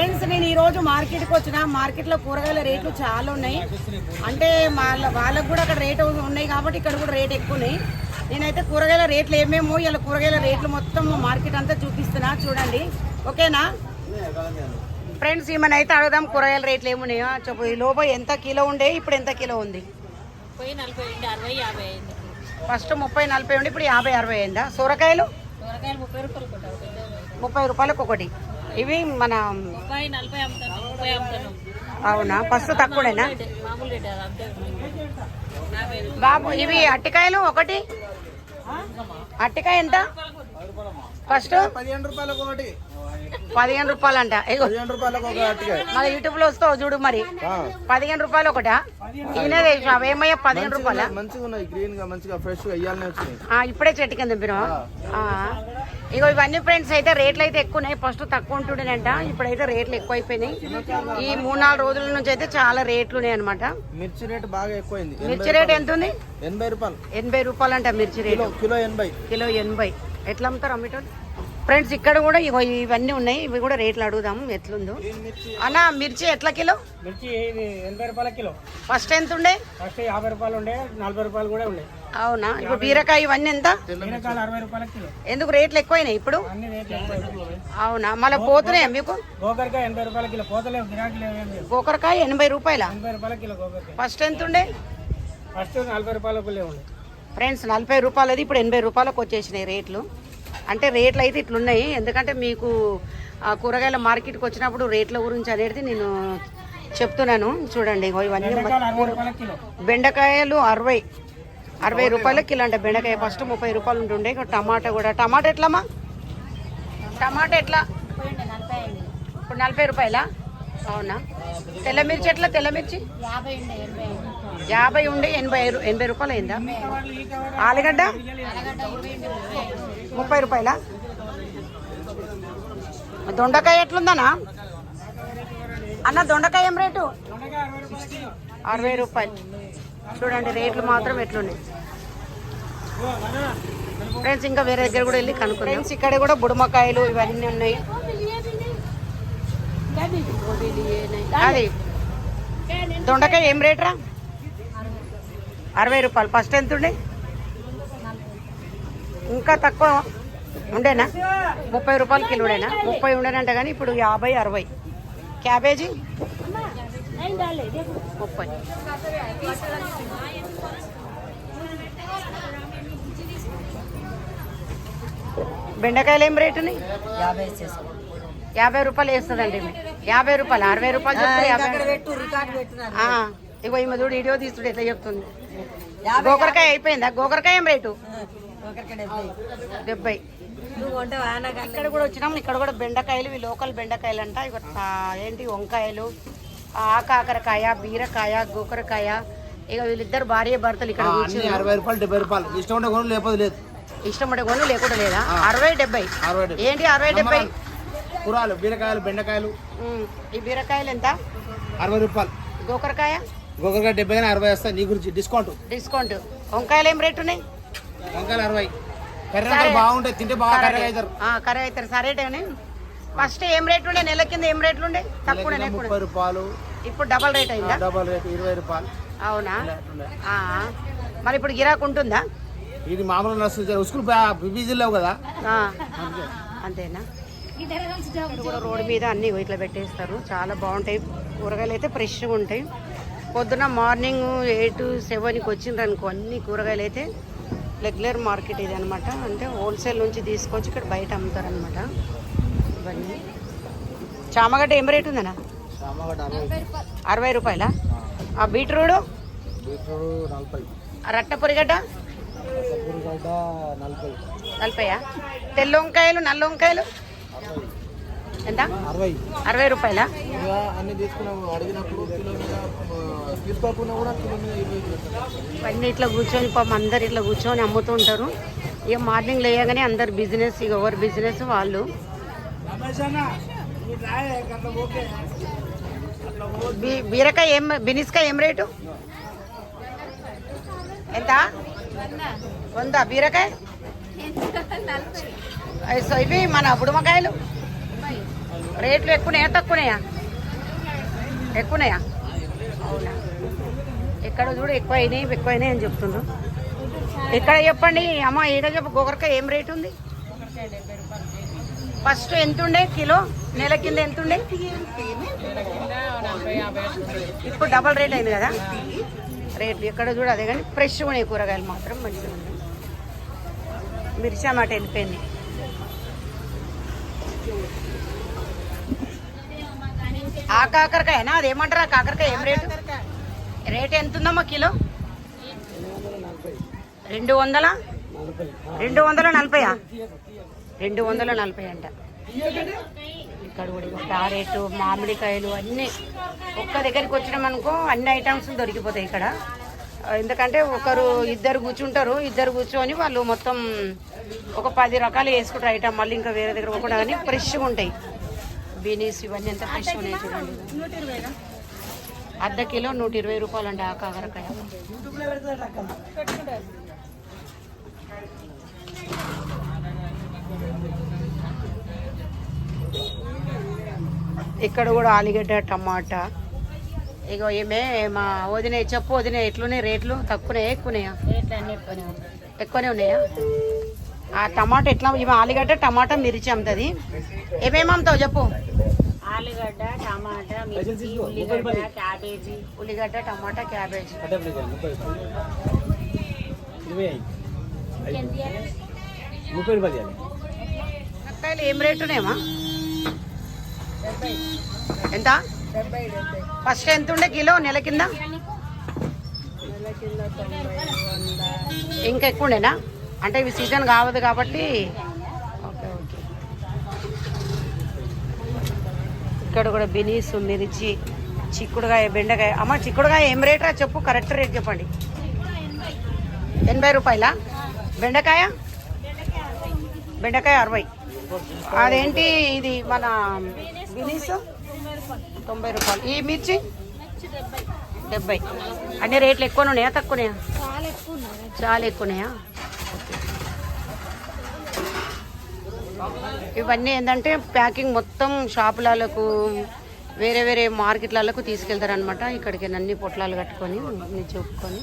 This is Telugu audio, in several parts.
ఫ్రెండ్స్ నేను ఈ రోజు మార్కెట్కి వచ్చిన. మార్కెట్లో కూరగాయల రేట్లు చాలా ఉన్నాయి. అంటే వాళ్ళ వాళ్ళకు కూడా అక్కడ రేట్ ఉన్నాయి కాబట్టి ఇక్కడ కూడా రేట్ ఎక్కువ ఉన్నాయి. నేనైతే కూరగాయల రేట్లు ఏమేమో ఇలా కూరగాయల రేట్లు మొత్తం మార్కెట్ అంతా చూపిస్తున్నా. చూడండి. ఓకేనా? ఫ్రెండ్స్ ఈమెను అయితే అడుగుదాం కూరగాయల రేట్లు ఏమున్నాయో. చెప్పు ఈ లోపల ఎంత కిలో ఉండే? ఇప్పుడు ఎంత కిలో ఉంది? ఫస్ట్ ముప్పై నలభై ఉండి ఇప్పుడు యాభై అరవై అయిందా? సొరకాయలు? ముప్పై రూపాయలకు ఒకటి ఇవి మన అవునా? ఫస్ట్ తక్కువడేనా రూపాయలు. బాబు ఇవి అట్టికాయలు ఒకటి? అట్టికాయ ఎంత? ఫస్ట్? పదిహేను రూపాయలకు ఒకటి. పదిహేను రూపాయలు అంట మన యూట్యూబ్లో వస్తావు చూడు మరి. పదిహేను రూపాయలు ఒకటా? ఈయనే షాప్ ఏమయ్యా? పదిహేను రూపాయల? మంచిగా ఉన్నాయి గ్రీన్గా మంచిగా ఫ్రెష్గా ఇప్పుడే చెట్టు కింద దింపినావా? ఇగో ఇవన్నీ ఫ్రెండ్స్ అయితే రేట్లు అయితే ఎక్కువ ఉన్నాయి ఫస్ట్ తక్కువ ఉంటుండేనంట. ఇప్పుడైతే రేట్లు ఎక్కువ అయిపోయినాయి ఈ మూడు నాలుగు రోజుల నుంచి అయితే చాలా రేట్లు ఉన్నాయి అనమాట మిర్చి రేట్ బాగా ఎక్కువైంది. మిర్చి రేట్ ఎంత ఉంది ఎనభై రూపాయలు. ఎనభై రూపాయలు అంట మిర్చి రేటు. కిలో కిలో ఎనభై. కిలో ఎనభై. ఎట్లా అమ్ముతారు అమ్మేటోళ్ళు? ఫ్రెండ్స్ ఇక్కడ కూడా ఇగో ఇవన్నీ ఉన్నాయి. ఇవి కూడా రేట్లు అడుగుదాము ఎట్లుందో. అన్న మిర్చి ఎట్లా కిలో? మిర్చి ఎనభై రూపాయల కిలో. ఫస్ట్ ఎంత ఉండే? ఫస్ట్ యాభై రూపాయలు ఉండే నలభై రూపాయలు కూడా ఉండే. అవునా? ఇప్పుడు బీరకాయ ఇవన్నీ ఎంత? అరవై రూపాయల కిలో. ఎందుకు రేట్లు ఎక్కువైనాయి ఇప్పుడు? అవునా? మళ్ళీ పోతున్నాయా మీకు? గోకరకాయ ఎనభై రూపాయల కిలో. పోతలేవు గిరాకీ గోకరకాయ ఎనభై రూపాయల? ఎనభై రూపాయల కిలో గోకరకాయ. ఫస్ట్ ఎంత ఉండే? ఫస్ట్ నలభై రూపాయల కిలో ఉండే ఫ్రెండ్స్ నలభై రూపాయలది ఇప్పుడు ఎనభై రూపాయలకు వచ్చేసినాయి రేట్లు. అంటే రేట్లు అయితే ఇట్లున్నాయి. ఎందుకంటే మీకు ఆ కూరగాయల మార్కెట్కి వచ్చినప్పుడు రేట్ల గురించి అనేది నేను చెప్తున్నాను. చూడండి ఇవన్నీ బెండకాయలు అరవై అరవై. రూపాయల కిలో అంటే బెండకాయ. ఫస్ట్ ముప్పై రూపాయలు ఉంటుండే. టమాటా కూడా. టమాటా ఎట్లమ్మా? టమాటా ఎట్లా? ఇప్పుడు నలభై రూపాయలా? అవునా? తెల్ల మిర్చి ఎట్లా? తెల్ల మిర్చి? యాభై ఉండే ఎనభై. ఎనభై. రూపాయలు అయిందా? ఆలుగడ్డ? ముప్పై రూపాయలా? దొండకాయ ఎట్లుందనా అన్న దొండకాయ ఏం రేటు? అరవై రూపాయలు. చూడండి రేట్లు మాత్రం ఎట్లున్నాయి. ఫ్రెండ్స్ ఇంకా వేరే దగ్గర కూడా వెళ్ళి కనుక్కుందాం. ఫ్రెండ్స్ ఇక్కడ కూడా బుడమకాయలు ఇవన్నీ ఉన్నాయి. అది. దొండకాయ ఏం రేట్ రా అరవై రూపాయలు. ఫస్ట్ ఎంత ఉండే? ఇంకా తక్కువ ఉండేనా? ముప్పై రూపాయలు కిలోడేనా ముప్పై ఉండేనంట కానీ ఇప్పుడు యాభై అరవై. క్యాబేజీ? ముప్పై. బెండకాయలు ఏం రేటుని యాభై రూపాయలు వేస్తుందండి. యాభై రూపాయలు అరవై రూపాయలు ఇగో ఈమె చూడు వీడియో తీసుడు ఎట్లా చెప్తుంది? గోకరకాయ అయిపోయిందా? గోకరకాయ ఏం రేటు? డెబ్బై. ఇక్కడ కూడా వచ్చినాం ఇక్కడ కూడా బెండకాయలు ఇవి లోకల్ బెండకాయలు అంట ఇక ఏంటి వంకాయలు ఆకాకరకాయ బీరకాయ గోకరకాయ. ఇక వీళ్ళిద్దరు భార్య భర్తలు ఇక్కడ అరవై రూపాయలు డెబ్బై రూపాయలు. ఇష్టం ఉంటే కొను లేకపోతే లేదు. ఇష్టం పడే కొను లేకుండా లేదా? అరవై డెబ్బై. ఏంటి అరవై డెబ్బై? కూరలు బీరకాయలు బెండకాయలు. ఈ బీరకాయలు ఎంత? అరవై రూపాయలు. గోకరకాయ? గోకరకాయ డెబ్బై కానీ అరవై వస్తాయి. నీ గురించి డిస్కౌంట్. డిస్కౌంట్. వంకాయలు ఏం రేటు ఉన్నాయి? వంకాయలు అరవై. కర్రీ బాగుంటాయి తింటే బాగా కర్రీ అవుతారు. కర్రీ అవుతారు. సరే ఫస్ట్ ఏం రేటు ఉండే? నెల కింద ఏం రేట్లు ఉండే? తక్కువ ముప్పై రూపాయలు. ఇప్పుడు డబల్ రేట్ అయిందా? డబల్ రేట్ ఇరవై రూపాయలు. అవునా? ఆ, మరి ఇప్పుడు గిరాకు ఉంటుందా? ఇది మామూలు నడుస్తుంది ఉసుకులు బిజీ లేవు కదా? ఆ, అంతేనా? కూడా రోడ్డు మీద అన్ని ఇట్లా పెట్టేస్తారు. చాలా బాగుంటాయి. కూరగాయలు అయితే ఫ్రెష్గా ఉంటాయి. పొద్దున మార్నింగ్ ఎయిట్ సెవెన్కి వచ్చిండ్రు అనుకో అన్ని కూరగాయలు అయితే రెగ్యులర్ మార్కెట్ ఇది అనమాట అంటే హోల్సేల్ నుంచి తీసుకొచ్చి ఇక్కడ బయట అమ్ముతారు అనమాట ఇవన్నీ. చామగడ్డ ఏం రేట్ ఉందన్నా? చామగడ్డ అరవై రూపాయల. ఆ. బీట్రూట్? బీట్రూట్ నలభై. రట్ట పొరిగడ్డ? నలభైయా? తెల్ల వంకాయలు నల్ల వంకాయలు ఎంత? అరవై. అరవై రూపాయల? ఇక అన్ని తీసుకున్నాము. అడిగినప్పుడు ఇవన్నీ ఇట్లా కూర్చొని పాపం అందరు ఇట్లా కూర్చొని అమ్ముతూ ఉంటారు. ఇక మార్నింగ్ లేయగానే అందరు బిజినెస్ ఇక ఎవరి బిజినెస్ వాళ్ళు. బీరకాయ ఏం బినిస్కాయ ఏం రేటు? ఎంత? వంద. బీరకాయ? అయ్ సో ఇవి మన బుడమకాయలు రేట్లు ఎక్కువనాయా తక్కువనాయా ఎక్కువనాయా అవునా? ఎక్కడ చూడు ఎక్కువ అయినాయి ఎక్కువ అయినాయి అని చెప్తుండ్రు. ఎక్కడ చెప్పండి? అమ్మ ఈడ చెప్పు గోకరకాయ ఏం రేట్ ఉంది? ఫస్ట్ ఎంత ఉండే కిలో? నెల కింద ఎంత ఉండే? ఇప్పుడు డబల్ రేట్ అయింది కదా? రేట్లు ఎక్కడ చూడ అదే కానీ ఫ్రెష్ ఉన్నాయి కూరగాయలు మాత్రం మంచిగా ఉన్నాయి. మిర్చి మాట వెళ్ళిపోయింది. ఆ కాకరకాయనా? అదేమంటారు ఆ కాకరకాయ ఏం రేటు? రేట్ ఎంత ఉందమ్మా కిలో? రెండు వందల? రెండు వందల నలభైయా? రెండు వందల నలభై అంట. ఇక్కడ కూడా క్యారెట్ మామిడికాయలు అన్నీ ఒక్క దగ్గరికి వచ్చినామనుకో అన్ని ఐటమ్స్ దొరికిపోతాయి ఇక్కడ. ఎందుకంటే ఒకరు ఇద్దరు కూర్చుంటారు ఇద్దరు కూర్చొని వాళ్ళు మొత్తం ఒక పది రకాలు వేసుకుంటారు ఐటమ్. మళ్ళీ ఇంకా వేరే దగ్గర పోకుండా కానీ ఫ్రెష్గా ఉంటాయి. బీనీస్ ఇవన్నీ ఎంత ఫ్రెష్గా ఉన్నాయి చూడండి. అర్ధ కిలో నూట ఇరవై రూపాయలు అండి ఆ కాకరకాయ. ఇక్కడ కూడా ఆలుగడ్డ టమాటా. ఇగో ఏమే మా వదిన చెప్పు వదిన ఎట్లున్నాయి రేట్లు? తక్కువనే ఎక్కువనాయా? ఎక్కువనే ఉన్నాయా. ఆ టమాటా ఎట్లా ఇవి ఆలుగడ్డ టమాటా మిర్చి అమ్ముతుంది. ఏమేమి అమ్ముతావు చెప్పు? ఆలుగడ్డ టమాటా మిర్చి ఉల్లిగడ్డ క్యాబేజీ. ఉల్లిగడ్డ టమాటా క్యాబేజ్. ముప్పై రూపాయలు మునక్కాయలు ఏం రేటు ఉన్నాయమ్మా? ఎంత? ఫస్ట్ ఎంత ఉండే కిలో నెల కింద? ఇంకా ఎక్కువ ఉండేనా? అంటే ఇవి సీజన్ కావదు కాబట్టి ఇక్కడ కూడా బెనీస్ మిర్చి చిక్కుడుకాయ బెండకాయ. అమ్మ చిక్కుడుకాయ ఏం రేటా చెప్పు కరెక్ట్ రేట్ చెప్పండి. ఎనభై రూపాయలా? బెండకాయ? బెండకాయ అరవై. అదేంటి ఇది మన బినీస్? తొంభై రూపాయలు. ఈ మిర్చి? డెబ్బై. అన్ని రేట్లు ఎక్కువ ఉన్నాయా తక్కువనాయా చాలా ఎక్కువనాయా ఇవన్నీ ఏంటంటే ప్యాకింగ్ మొత్తం షాపులకు వేరే వేరే మార్కెట్లకు తీసుకెళ్తారు అనమాట ఇక్కడికి అన్ని పొట్లాలు కట్టుకొని చూపుకొని.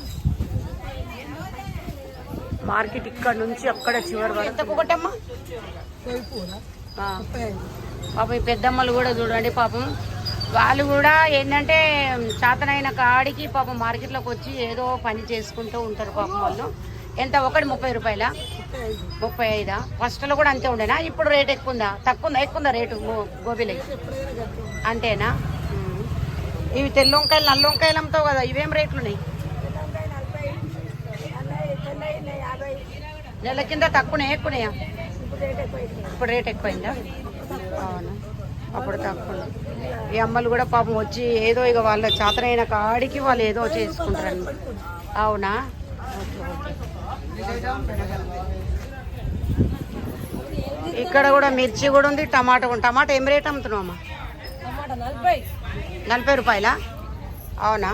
మార్కెట్ ఇక్కడ నుంచి అక్కడ చివరి వరకు. ఎంత ఒకటమ్మా పాపం ఈ పెద్దమ్మలు కూడా చూడండి పాపం. వాళ్ళు కూడా ఏంటంటే చేతనైన కాడికి పాపం మార్కెట్లోకి వచ్చి ఏదో పని చేసుకుంటూ ఉంటారు పాపం వాళ్ళు. ఎంత? ఒకటి ముప్పై రూపాయల? ముప్పై ఐదా? ఫస్ట్లో కూడా అంతే ఉండేనా? ఇప్పుడు రేట్ ఎక్కువ ఉందా తక్కువ ఉందా ఎక్కువ ఉందా రేటు గో- అంతేనా? ఇవి తెల్ల వంకాయలు నల్ల వంకాయలు అమ్ముతావు కదా ఇవేం రేట్లు ఉన్నాయి నెల కింద తక్కువనే ఎక్కువనాయా ఇప్పుడు రేట్ ఎక్కువైందా? అవును. అప్పుడు తక్కువ ఈ అమ్మలు కూడా పాపం వచ్చి ఏదో ఇక వాళ్ళ చేతనైన కాడికి వాళ్ళు ఏదో చేసుకుంటారు అవునా? ఇక్కడ కూడా మిర్చి కూడా ఉంది టమాటా ఉంది టమాటా ఏం రేట్ అమ్ముతున్నావు అమ్మా నలభై రూపాయలా? అవునా?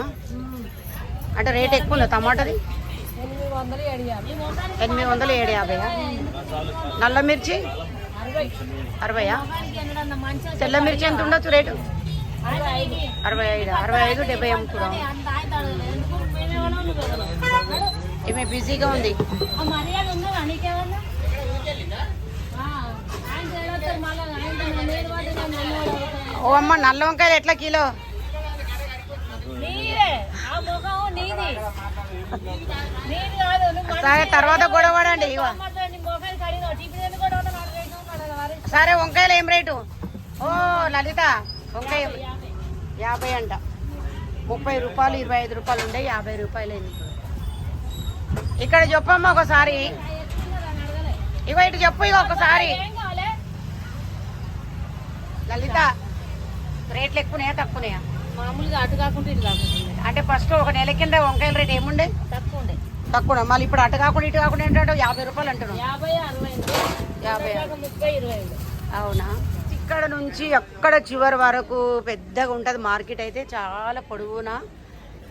అంటే రేట్ ఎక్కువ ఉందా టమాటాది? ఎనిమిది వందలు ఏడు యాభై నల్ల మిర్చి? అరవైయా? తెల్ల మిర్చి ఎంత ఉండొచ్చు రేటు? అరవై ఐదు. అరవై ఐదు డెబ్బై అమ్ముకున్నాం ఈమె బిజీగా ఉంది ఓ అమ్మ నల్ల వంకాయలు ఎట్లా కిలో? సరే తర్వాత గొడవ పడండి సరే వంకాయలు ఏం రేటు? ఓ లలిత వంకాయ యాభై అంట. ముప్పై రూపాయలు ఇరవై ఐదు రూపాయలు ఉండే యాభై రూపాయలు అయింది. ఇక్కడ చెప్పమ్మా ఒకసారి. ఇగో ఇటు చెప్పు ఇక ఒకసారి. లలిత రేట్లు ఎక్కువనాయా తక్కువనాయా? మామూలుగా అటు కాకుండా ఇటు కాకుండా. అంటే ఫస్ట్ ఒక నెల కింద వంకాయల రేట్ ఏముండే? తక్కువ ఉండే తక్కువ మళ్ళీ ఇప్పుడు అటు కాకుండా ఇటు కాకుండా ఏంటంటే యాభై రూపాయలు అంటున్నాం యాభై అవునా? ఇక్కడ నుంచి అక్కడ చివరి వరకు పెద్దగా ఉంటుంది మార్కెట్ అయితే చాలా పొడవునా?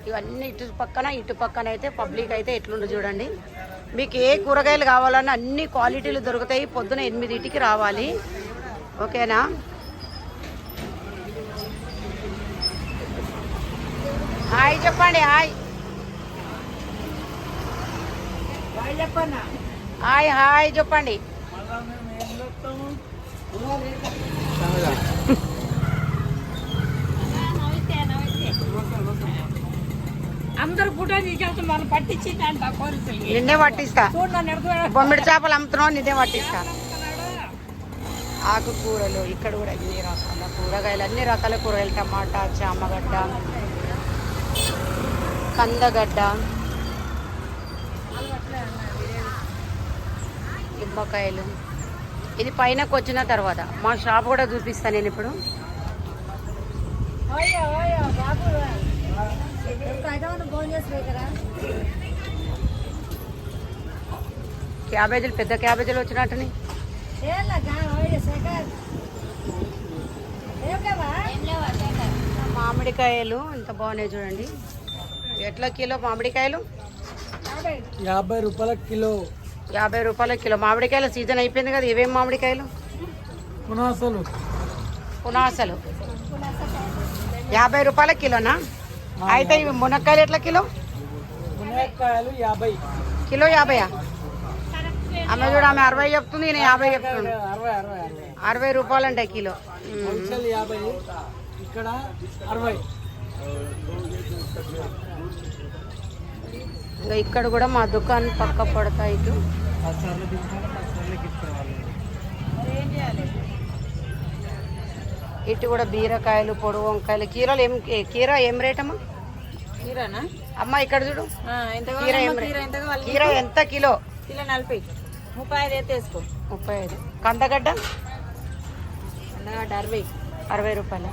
ఇవన్నీ ఇటు పక్కన ఇటు పక్కన అయితే పబ్లిక్ అయితే ఎట్లుండు చూడండి. మీకు ఏ కూరగాయలు కావాలన్నా అన్ని క్వాలిటీలు దొరుకుతాయి. పొద్దున ఎనిమిదింటికి రావాలి. ఓకేనా? హాయ్ చెప్పండి హాయ్. హాయ్ హాయ్ చెప్పండి. అందరు ఫోటో తీసుకెళ్తే మనం పట్టించిందంట పోలీసులకి నిన్నే పట్టిస్తా. చూడు నన్ను ఎడుతున్నాడు బొమ్మిడి చేపలు అమ్ముతున్నావు నిన్నే పట్టిస్తా. ఆకుకూరలు ఇక్కడ కూడా అన్ని రకాల కూరగాయలు అన్ని రకాల కూరగాయలు టమాటా చామగడ్డ కందగడ్డ నిమ్మకాయలు. ఇది పైనకు వచ్చిన తర్వాత. మా షాప్ కూడా చూపిస్తాను నేను ఇప్పుడు. క్యాబేజీలు పెద్ద క్యాబేజీలు వచ్చినట్టుని. మామిడికాయలు ఇంత బాగున్నాయి చూడండి. ఎట్లా కిలో మామిడికాయలు? యాభై రూపాయల కిలో. యాభై రూపాయల కిలో. మామిడికాయల సీజన్ అయిపోయింది కదా ఇవేం మామిడికాయలు? పునాసలు. పునాసలు. యాభై రూపాయల కిలోనా? అయితే ఇవి మునక్కాయలు ఎట్లా కిలో? మునక్కాయలు యాభై. కిలో యాభైయా? ఆమె చూడ ఆమె అరవై చెప్తుంది నేను యాభై చెప్తున్నాను అరవై రూపాయలు అంటాయి కిలో. ఇక్కడ ఇంకా ఇక్కడ కూడా మా దుకాణం పక్క పడతా ఇటు. ఇటు కూడా బీరకాయలు పొడు వంకాయలు. కీరలు ఏం కీర ఏం రేట్ అమ్మా కీరానా? అమ్మ ఇక్కడ చూడు. ఎంత కీర ఏం కీర ఎంత కిలో? కిలో నలభై. ముప్పై ఐదు అయితే వేసుకో. ముప్పై ఐదు. కందగడ్డ? అన్నగడ్డ అరవై. అరవై రూపాయలు?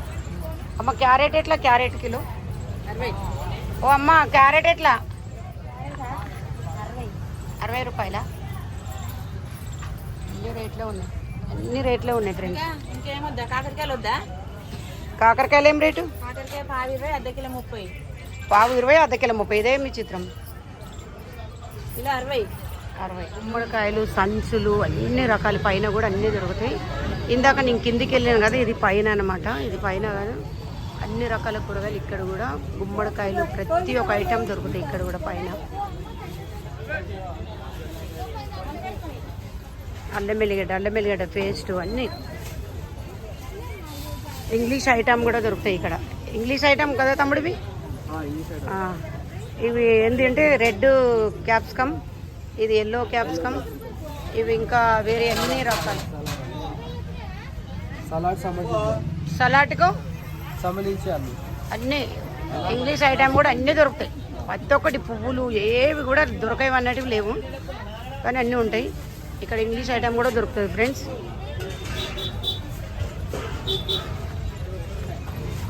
అమ్మ క్యారెట్ ఎట్లా? Carrot kilo? అరవై. ఓ అమ్మ క్యారెట్ ఎట్లా? అరవై. రూపాయల? రేట్లో ఉన్నాయి. అన్ని రేట్లో ఉన్నాయి ఫ్రెండ్స్ ఇంకా ఇంకేమొద్దా కాకరకాయలు వద్దా? కాకరకాయలు ఏం రేటు? కాకరకాయ పావు ఇరవై అర్ధ కిలో ముప్పై. పావు ఇరవై అర్ధ కిలో ముప్పై. ఇదే మీ చిత్రం. కిలో అరవై. అరవై. గుమ్మడికాయలు సంచులు అన్ని రకాల పైన కూడా అన్నీ దొరుకుతాయి. ఇందాక నేను కిందికి వెళ్ళాను కదా ఇది పైన అనమాట ఇది పైన కాదు. అన్ని రకాల కూరగాయలు ఇక్కడ కూడా గుమ్మడికాయలు ప్రతి ఒక్క ఐటెం దొరుకుతాయి ఇక్కడ కూడా పైన. అల్లం వెల్లిగడ్డ అల్లం వెల్లిగడ్డ పేస్ట్ అన్నీ. ఇంగ్లీష్ ఐటమ్ కూడా దొరుకుతాయి ఇక్కడ. ఇంగ్లీష్ ఐటమ్ కదా తమ్ముడివి? ఇవి ఏంటి అంటే రెడ్ క్యాప్సికమ్ ఇది ఎల్లో క్యాప్సికమ్ ఇవి ఇంకా వేరే అన్ని రకాలు. సలాడ్కు? అన్ని. అన్నీ. ఇంగ్లీష్ ఐటమ్ కూడా అన్నీ దొరుకుతాయి. ప్రతి ఒక్కటి పువ్వులు ఏవి కూడా దొరకవు అన్నటివి లేవు. కానీ అన్నీ ఉంటాయి. ఇక్కడ ఇంగ్లీష్ ఐటమ్ కూడా దొరుకుతుంది ఫ్రెండ్స్.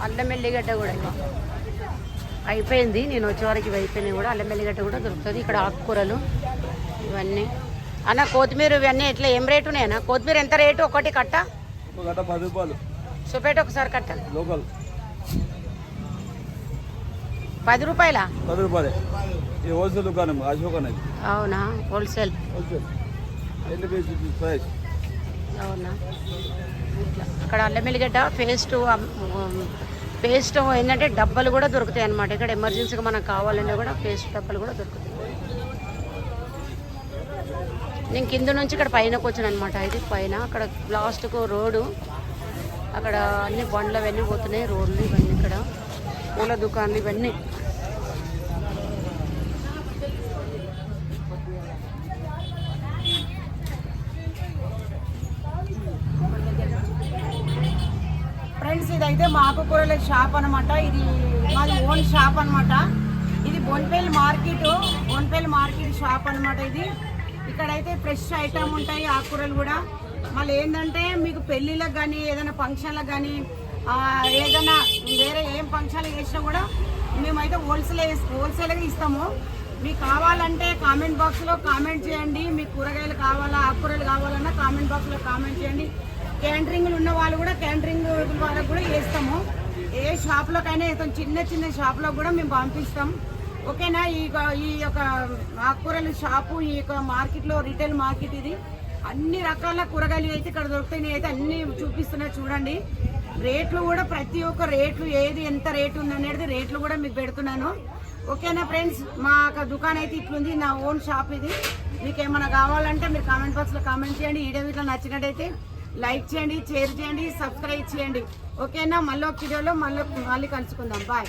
అల్లం ఎల్లిగడ్డ కూడా ఇక అయిపోయింది. నేను వచ్చే వరకు ఇవి అయిపోయినాయి కూడా. అల్లం ఎల్లిగడ్డ కూడా దొరుకుతుంది. ఇక్కడ ఆకుకూరలు ఇవన్నీ. అన్న కొత్తిమీర ఇవన్నీ ఎట్లా? ఏం రేటు ఉన్నాయన్న కొత్తిమీర ఎంత రేటు? ఒకటి కట్ట? పది రూపాయలు. చూపెట్టి ఒకసారి కట్ట. లోకల్. పది రూపాయలా? పది రూపాయలే. హోల్సేల్ దుకాణం అశోక్ అనేది. అవునా? హోల్సేల్. హోల్సేల్. అవునా? ఇట్లా. అక్కడ అల్లం ఎల్లిగడ్డ పేస్ట్ పేస్ట్ ఏంటంటే డబ్బాలు కూడా దొరుకుతాయి అన్నమాట. ఇక్కడ ఎమర్జెన్సీగా మనకు కావాలన్నా కూడా పేస్ట్ డబ్బాలు కూడా దొరుకుతాయి. నేను కింద నుంచి ఇక్కడ పైనకు వచ్చాను అనమాట ఇది పైన. అక్కడ లాస్ట్కు రోడ్డు. అక్కడ అన్ని బండ్లు అవన్నీ పోతున్నాయి. రోడ్లు ఇవన్నీ ఇక్కడ. పూల దుకాణాలు ఇవన్నీ. అయితే మా ఆకుకూరల షాప్ అనమాట ఇది మాది ఓన్ షాప్ అనమాట ఇది Bowenpally market Bowenpally market shop అనమాట ఇది. ఇక్కడైతే ఫ్రెష్ ఐటమ్ ఉంటాయి ఆకుకూరలు కూడా. మళ్ళీ ఏంటంటే మీకు పెళ్ళిళ్ళకి కానీ ఏదైనా ఫంక్షన్లకు కానీ ఏదైనా వేరే ఏం ఫంక్షన్లు చేసినా కూడా మేమైతే హోల్సేల్ హోల్సేల్గా ఇస్తాము. మీకు కావాలంటే కామెంట్ బాక్స్లో కామెంట్ చేయండి. మీకు కూరగాయలు కావాలా ఆకుకూరలు కావాలన్నా కామెంట్ బాక్స్లో కామెంట్ చేయండి. క్యాంటరింగ్లు ఉన్న వాళ్ళు కూడా క్యాంటరింగ్ వాళ్ళకు కూడా వేస్తాము. ఏ షాప్లోకైనా చిన్న చిన్న షాప్లో కూడా మేము పంపిస్తాం. ఓకేనా? ఈ ఈ యొక్క ఆకుకూరల షాపు ఈ యొక్క మార్కెట్లో రిటైల్ మార్కెట్ ఇది. అన్ని రకాల కూరగాయలు అయితే ఇక్కడ దొరుకుతాయి. అయితే అన్ని చూపిస్తున్నా చూడండి. రేట్లు కూడా ప్రతి ఒక్క రేట్లు ఏది ఎంత రేటు ఉందనేది రేట్లు కూడా మీకు పెడుతున్నాను. ఓకేనా ఫ్రెండ్స్? మా దుకాణం అయితే ఇట్లుంది. నా ఓన్ షాప్ ఇది. మీకు ఏమైనా కావాలంటే మీరు కామెంట్ బాక్స్లో కామెంట్ చేయండి. ఈ వీటిలో ఇట్లా నచ్చినట్టయితే లైక్ చేయండి షేర్ చేయండి సబ్స్క్రైబ్ చేయండి. ఓకేనా? మళ్ళీ ఒక వీడియోలో మళ్ళీ మళ్ళీ కలుసుకుందాం. బాయ్.